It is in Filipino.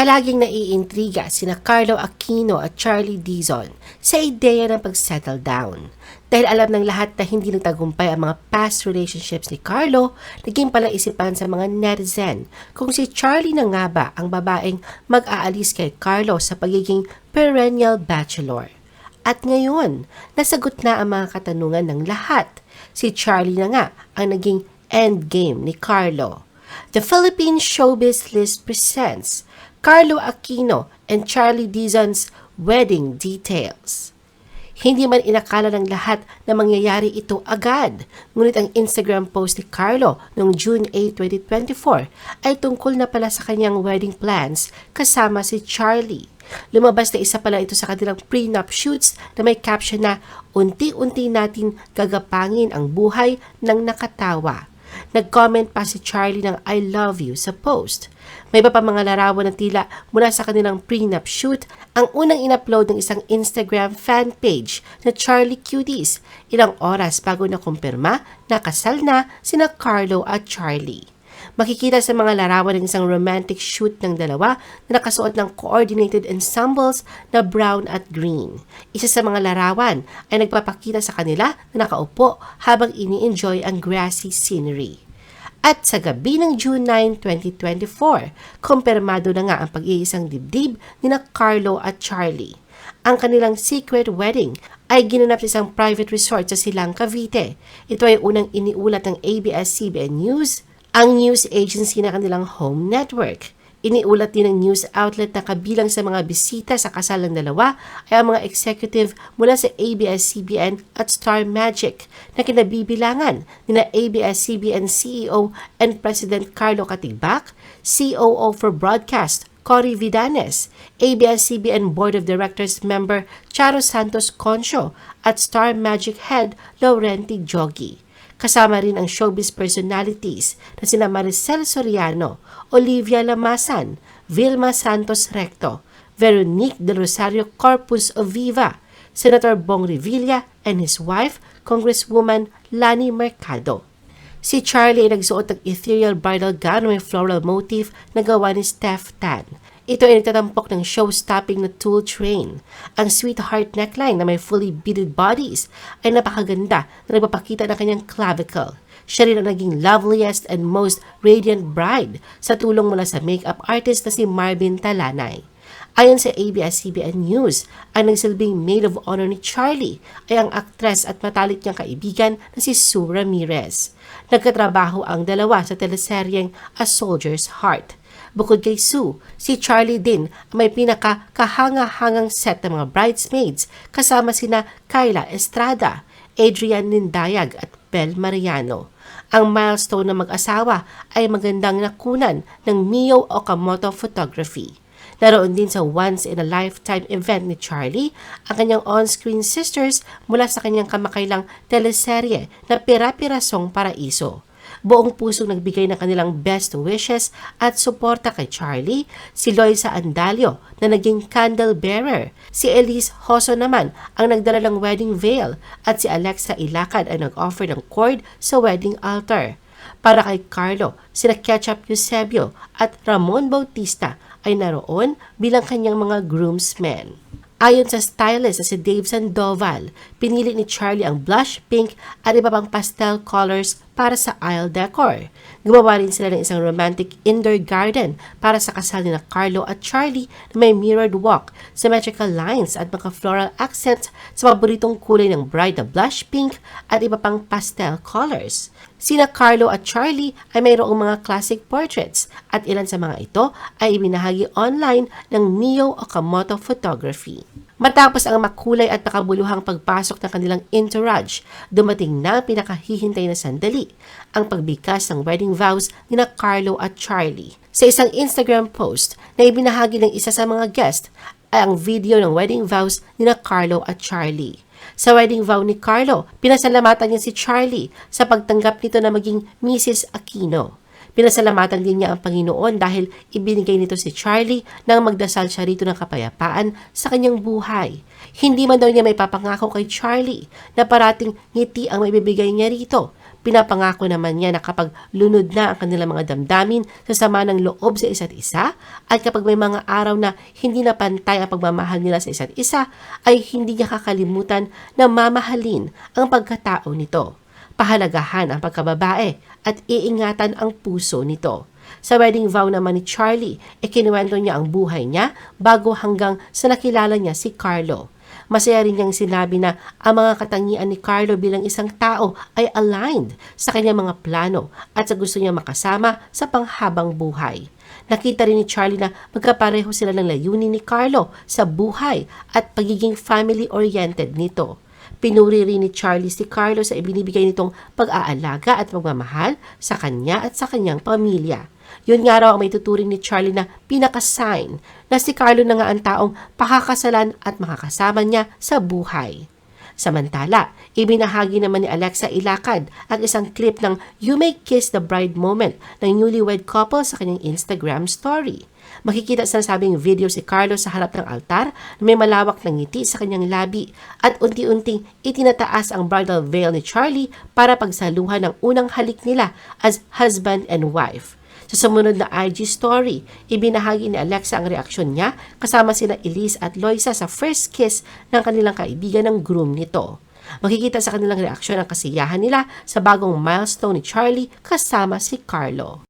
Palaging naiintriga sina Carlo Aquino at Charlie Dizon sa ideya ng pag-settle down. Dahil alam ng lahat na hindi nagtagumpay ang mga past relationships ni Carlo, naging palaisipan sa mga netizen kung si Charlie na nga ba ang babaeng mag-aalis kay Carlo sa pagiging perennial bachelor. At ngayon, nasagot na ang mga katanungan ng lahat. Si Charlie na nga ang naging endgame ni Carlo. The Philippine Showbiz List presents Carlo Aquino and Charlie Dizon's Wedding Details. Hindi man inakala ng lahat na mangyayari ito agad, ngunit ang Instagram post ni Carlo noong June 8, 2024 ay tungkol na pala sa kanyang wedding plans kasama si Charlie. Lumabas na isa pala ito sa kanilang prenup shoots na may caption na unti-unti natin gagapangin ang buhay ng nakatawa. Nag-comment pa si Charlie ng I love you sa post. May iba pa mga larawan ng tila mula sa kanilang prenup shoot ang unang inupload ng isang Instagram fan page na Charlie Cuties ilang oras bago na kumpirma na kasal na sina Carlo at Charlie. Makikita sa mga larawan ng isang romantic shoot ng dalawa na nakasuot ng coordinated ensembles na brown at green. Isa sa mga larawan ay nagpapakita sa kanila na nakaupo habang ini-enjoy ang grassy scenery. At sa gabi ng June 9, 2024, kumpirmado na nga ang pag-iisang dibdib ni na Carlo at Charlie. Ang kanilang secret wedding ay ginanap sa isang private resort sa Silang, Cavite. Ito ay unang iniulat ng ABS-CBN News, ang news agency na kanilang home network. Iniulat din ng news outlet na kabilang sa mga bisita sa kasal ng dalawa ay ang mga executive mula sa ABS-CBN at Star Magic na kinabibilangan ni na ABS-CBN CEO and President Carlo Katigbak, COO for Broadcast Cory Vidanes, ABS-CBN Board of Directors member Charo Santos Concho at Star Magic Head Laurenti Jogi. Kasama rin ang showbiz personalities na sina Maricel Soriano, Olivia Lamasan, Vilma Santos Recto, Veronique de Rosario Corpus Oviva, Senator Bong Revilla and his wife, Congresswoman Lani Mercado. Si Charlie ay nagsuot ng ethereal bridal gown may floral motif na gawa ni Steph Tan. Ito ay nagtatampok ng show-stopping na tool train. Ang sweetheart neckline na may fully beaded bodies ay napakaganda na nagpapakita ng kanyang clavicle. Siya rin ang naging loveliest and most radiant bride sa tulong mula sa makeup artist na si Marvin Talanay. Ayon sa ABS-CBN News, ang nagsilbing maid of honor ni Charlie ay ang aktres at matalik niyang kaibigan na si Sue Ramirez. Nagkatrabaho ang dalawa sa teleseryeng A Soldier's Heart. Bukod kay Sue, si Charlie din ang may pinaka-kahanga-hangang set ng mga bridesmaids kasama sina Kyla Estrada, Adrian Nindayag at Bel Mariano. Ang milestone ng mag-asawa ay magandang nakunan ng Mio Okamoto Photography. Naroon din sa once-in-a-lifetime event ni Charlie ang kanyang on-screen sisters mula sa kanyang kamakailang teleserye na Pira-Pirasong Paraiso. Buong pusong nagbigay ng kanilang best wishes at suporta kay Charlie, si Loisa Andalio na naging candle bearer, si Elise Hoso naman ang nagdala ng wedding veil at si Alexa Ilacad ay nag-offer ng cord sa wedding altar. Para kay Carlo, sina Ketchup Eusebio at Ramon Bautista ay naroon bilang kanyang mga groomsmen. Ayon sa stylist na si Dave Sandoval, pinili ni Charlie ang blush pink at iba pang pastel colors para sa aisle decor. Gumawa rin sila ng isang romantic indoor garden para sa kasal ni na Carlo at Charlie na may mirrored walk, symmetrical lines at mga floral accents sa paboritong kulay ng bride na blush pink at iba pang pastel colors. Sina Carlo at Charlie ay mayroong mga classic portraits at ilan sa mga ito ay ibinahagi online ng Mio Okamoto Photography. Matapos ang makulay at makabuluhang pagpasok ng kanilang entourage, dumating na ang pinakahihintay na sandali, ang pagbigkas ng wedding vows ni na Carlo at Charlie. Sa isang Instagram post na ibinahagi ng isa sa mga guest ay ang video ng wedding vows ni na Carlo at Charlie. Sa wedding vow ni Carlo, pinasalamatan niya si Charlie sa pagtanggap nito na maging Mrs. Aquino. Pinasalamatan din niya ang Panginoon dahil ibinigay nito si Charlie nang magdasal siya rito ng kapayapaan sa kanyang buhay. Hindi man daw niya may papangako kay Charlie na parating ngiti ang maibibigay niya rito. Pinapangako naman niya na kapag lunod na ang kanilang mga damdamin sa sama ng loob sa isa't isa at kapag may mga araw na hindi na pantay ang pagmamahal nila sa isa't isa ay hindi niya kakalimutan na mamahalin ang pagkatao nito. Pahalagahan ang pagkababae at iingatan ang puso nito. Sa wedding vow naman ni Charlie, ikinuwento niya ang buhay niya bago hanggang sa nakilala niya si Carlo. Masaya rin niyang sinabi na ang mga katangian ni Carlo bilang isang tao ay aligned sa kanyang mga plano at sa gusto niya makasama sa panghabang buhay. Nakita rin ni Charlie na magkapareho sila ng layunin ni Carlo sa buhay at pagiging family-oriented nito. Pinuri rin ni Charlie si Carlo sa ibinibigay nitong pag-aalaga at pagmamahal sa kanya at sa kanyang pamilya. Yun nga raw ang may tuturing ni Charlie na pinaka-sign na si Carlo na nga ang taong pakakasalan at makakasama niya sa buhay. Samantala, ibinahagi naman ni Alexa Ilacad ang isang clip ng You May Kiss the Bride moment ng newlywed couple sa kanyang Instagram story. Makikita sa nasabing video si Carlo sa harap ng altar na may malawak na ngiti sa kanyang labi at unti-unting itinataas ang bridal veil ni Charlie para pagsaluhan ng unang halik nila as husband and wife. Sa sumunod na IG story, ibinahagi ni Alexa ang reaksyon niya kasama sina Elise at Loisa sa first kiss ng kanilang kaibigan ng groom nito. Makikita sa kanilang reaksyon ang kasiyahan nila sa bagong milestone ni Charlie kasama si Carlo.